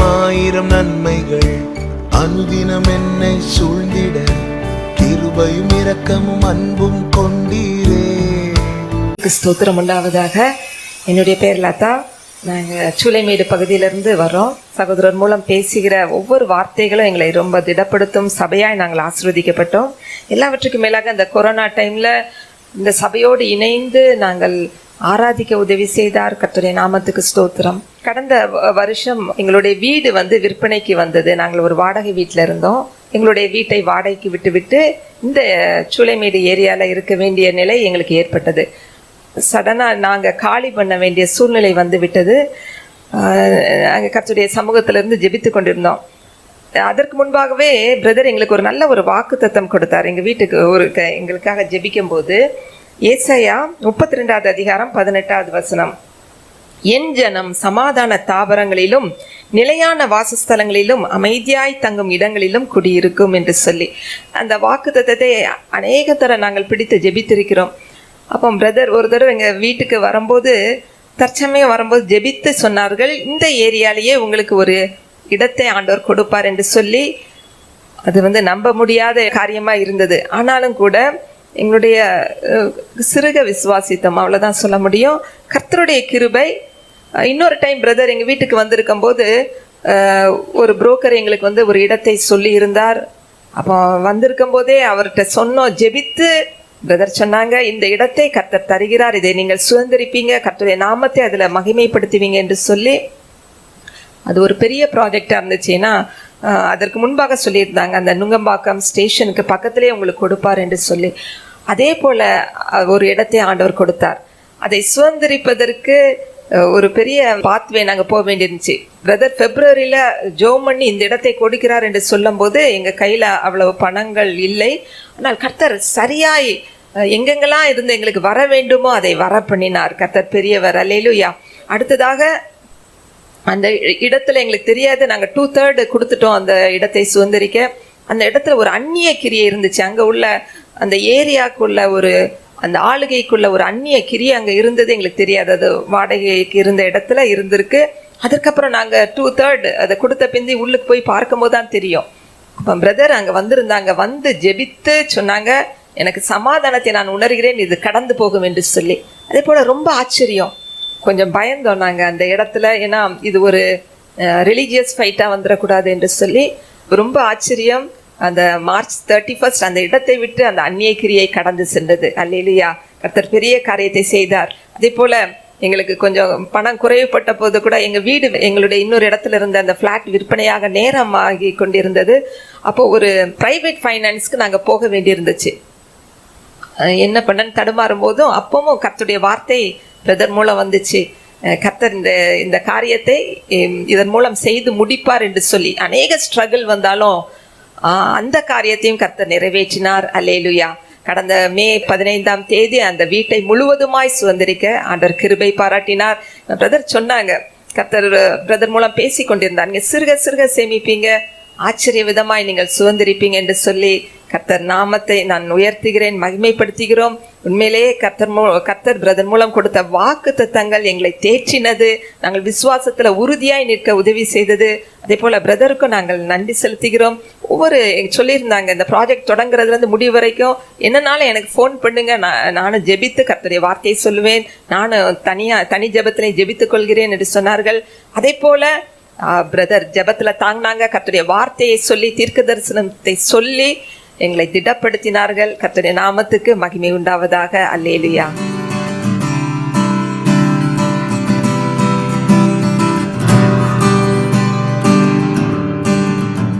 ஆயிரம் ஆயிரம் நன்மைகள். அனுதினம் என்னை சூழ்ந்திட கிருபையும் இரக்கமும் அன்பும் கொண்டீரே. கர்த்தருக்கு ஸ்தோத்திரம் உண்டாவதாக. என்னுடைய பேர் லதா. நாங்கள் சூளைமேடு பகுதியிலிருந்து வரோம் சகோதரர் மூலம் பேசுகிற ஒவ்வொரு வார்த்தைகளும் எங்களை ரொம்ப திடப்படுத்தும். சபையாய் நாங்கள் ஆசிர்வதிக்கப்பட்டோம். எல்லாவற்றுக்கும் மேலாக இந்த கொரோனா டைமில் இந்த சபையோடு இணைந்து நாங்கள் ஆராதிக்க உதவி செய்தார். கத்துடைய நாமத்துக்கு ஸ்தோத்திரம். கடந்த வ- வருஷம் எங்களுடைய வீடு வந்து விற்பனைக்கு வந்தது. நாங்கள் ஒரு வாடகை வீட்டில் இருந்தோம். எங்களுடைய வீட்டை வாடகைக்கு விட்டுவிட்டு இந்த சூளைமேடு ஏரியாவில் இருக்க வேண்டிய நிலை எங்களுக்கு ஏற்பட்டது. சடனாக நாங்கள் காலி பண்ண வேண்டிய சூழ்நிலை வந்து விட்டது. நாங்கள் கத்துடைய சமூகத்திலிருந்து ஜெபித்து கொண்டிருந்தோம். அதற்கு முன்பாகவே பிரதர் எங்களுக்கு ஒரு நல்ல ஒரு வாக்கு கொடுத்தார். எங்கள் வீட்டுக்கு ஒரு க- எங்களுக்காக ஜெபிக்கும் போது ஏசையா முப்பத்தி ரெண்டாவது அதிகாரம் பதினெட்டாவது வசனம். என் ஜனம் சமாதான தாவரங்களிலும் நிலையான வாசஸ்தலங்களிலும் அமைதியாய் தங்கும் இடங்களிலும் குடியிருக்கும் என்று சொல்லி. அந்த வாக்குத்தத்தத்தை அநேக தர நாங்கள் பிடித்து ஜெபித்திருக்கிறோம். அப்போ பிரதர் ஒரு தடவை எங்கள் வீட்டுக்கு வரும்போது தற்சமயம் வரும்போது ஜெபித்து சொன்னார்கள் இந்த ஏரியாலேயே உங்களுக்கு ஒரு இடத்தை ஆண்டவர் கொடுப்பார் என்று சொல்லி. அது வந்து நம்ப முடியாத காரியமாக இருந்தது. ஆனாலும் கூட எங்களுடைய சிறுக விசுவாசித்தம் அவ்வளோதான் சொல்ல முடியும். கர்த்தருடைய கிருபை இன்னொரு டைம் பிரதர் எங்கள் வீட்டுக்கு வந்திருக்கும் போது ஒரு புரோக்கர் எங்களுக்கு வந்து ஒரு இடத்தை சொல்லி இருந்தார். அப்போ வந்திருக்கும் போதே அவர்கிட்ட சொன்னோம் ஜெபித்து. பிரதர் சொன்னாங்க இந்த இடத்தை கர்த்தர் தருகிறார். இதை நீங்கள் சுதந்திரிப்பீங்க. கர்த்தருடைய நாமத்தை அதில் மகிமைப்படுத்துவீங்க என்று சொல்லி. அது ஒரு பெரிய ப்ராஜெக்டாக இருந்துச்சுன்னா அதற்கு முன்பாக சொல்லியிருந்தாங்க அந்த நுங்கம்பாக்கம் ஸ்டேஷனுக்கு பக்கத்திலே உங்களுக்கு கொடுப்பார் என்று சொல்லி. அதே போல ஒரு இடத்தை ஆண்டவர் கொடுத்தார். அதை சுதந்திரிப்பதற்கு ஒரு பெரிய பாத்வே நாங்கள் போக வேண்டியிருந்துச்சு. பிரதர் பிப்ரவரியில் ஜோம் பண்ணி இந்த இடத்தை கொடுக்கிறார் என்று சொல்லும்போது எங்கள் கையில் அவ்வளவு பணங்கள் இல்லை. ஆனால் கர்த்தர் சரியாய் எங்கெங்கெல்லாம் இருந்து எங்களுக்கு வர வேண்டுமோ அதை வர பண்ணினார். கர்த்தர் பெரியவர். அல்லேலூயா அடுத்ததாக அந்த இ- இடத்துல எங்களுக்கு தெரியாது. நாங்கள் டூ தேர்டு கொடுத்துட்டோம் அந்த இடத்தை சுதந்திரிக்க. அந்த இடத்துல ஒரு அந்நிய கிரியை இருந்துச்சு. அங்கே உள்ள அந்த ஏரியாக்குள்ள ஒரு அந்த ஆளுகைக்குள்ள ஒரு அந்நிய கிரியை அங்கே இருந்தது. எங்களுக்கு தெரியாது. அது வாடகைக்கு இருந்த இடத்துல இருந்திருக்கு. அதுக்கப்புறம் நாங்கள் டூ தேர்டு அதை கொடுத்த பிந்தி உள்ளுக்கு போய் பார்க்கும்போது தான் தெரியும். அப்போ பிரதர் அங்கே வந்திருந்தாங்க வந்து ஜெபித்து சொன்னாங்க எனக்கு சமாதானத்தை நான் உணர்கிறேன். இது கடந்து போகும் என்று சொல்லி. அதே போல் ரொம்ப ஆச்சரியம். கொஞ்சம் பயந்தோம் நாங்கள் அந்த இடத்துல. ஏன்னா இது ஒரு ரிலீஜியஸ் ஃபைட்டாக வந்துடக்கூடாது என்று சொல்லி ரொம்ப ஆச்சரியம். அந்த மார்ச் தேர்ட்டி ஃபர்ஸ்ட் அந்த இடத்தை விட்டு அந்த அந்நிய கிரியை கடந்து சென்றது. அல்லையா கர்த்தர் பெரிய காரியத்தை செய்தார். அதே போல் எங்களுக்கு கொஞ்சம் பணம் குறைவுபட்ட போது கூட எங்கள் வீடு எங்களுடைய இன்னொரு இடத்துல இருந்த அந்த ஃப்ளாட் விற்பனையாக நேரம் ஆகி கொண்டிருந்தது. அப்போ ஒரு பிரைவேட் ஃபைனான்ஸ்க்கு நாங்கள் போக வேண்டியிருந்துச்சு. என்ன பண்ணன்னு தடுமாறும் போதும் அப்பவும் கர்த்துடைய வார்த்தை பிரதர் மூலம் வந்துச்சு. கத்தர் கர்த்தர் இந்த இந்த காரியத்தை இதன் மூலம் செய்து முடிப்பார் என்று சொல்லி அநேக ஸ்ட்ரகிள் வந்தாலும் அந்த காரியத்தையும் கத்தர் நிறைவேற்றினார். அலேலுயா கடந்த மே பதினைந்தாம் தேதி அந்த வீட்டை முழுவதுமாய் சுதந்திரிக்க ஆண்டவர் கிருபை பாராட்டினார். பிரதர் சொன்னாங்க கர்த்தர் பிரதர் மூலம் பேசி கொண்டிருந்தாங்க சிறுக சிறுக சேமிப்பீங்க. ஆச்சரிய விதமாய் நீங்கள் சுதந்திரிப்பீங்க என்று சொல்லி கர்த்தர் நாமத்தை நான் உயர்த்துகிறேன் மகிமைப்படுத்துகிறோம். உண்மையிலேயே கர்த்தர் மூ கர்த்தர் பிரதர் மூலம் கொடுத்த வாக்கு தத்தங்கள் எங்களை தேற்றினது. நாங்கள் விசுவாசத்துல உறுதியாய் நிற்க உதவி செய்தது. அதே போல பிரதருக்கும் நாங்கள் நன்றி செலுத்துகிறோம். ஒவ்வொரு சொல்லியிருந்தாங்க இந்த ப்ராஜெக்ட் தொடங்குறதுல இருந்து முடிவு வரைக்கும் என்னனாலும் எனக்கு ஃபோன் பண்ணுங்க. நான் நானும் ஜெபித்து கர்த்தருடைய வார்த்தையை சொல்லுவேன். நானும் தனியா தனி ஜெபத்திலே ஜெபித்துக் கொள்கிறேன் என்று சொன்னார்கள். அதே போல பிரதர் ஜெபத்தில் தாங்கினாங்க. கர்த்தருடைய வார்த்தையை சொல்லி தீர்க்க தரிசனத்தை சொல்லி எங்களை திடப்படுத்தினார்கள். கத்தனை நாமத்துக்கு மகிமை உண்டாவதாக. அல்லேலியா.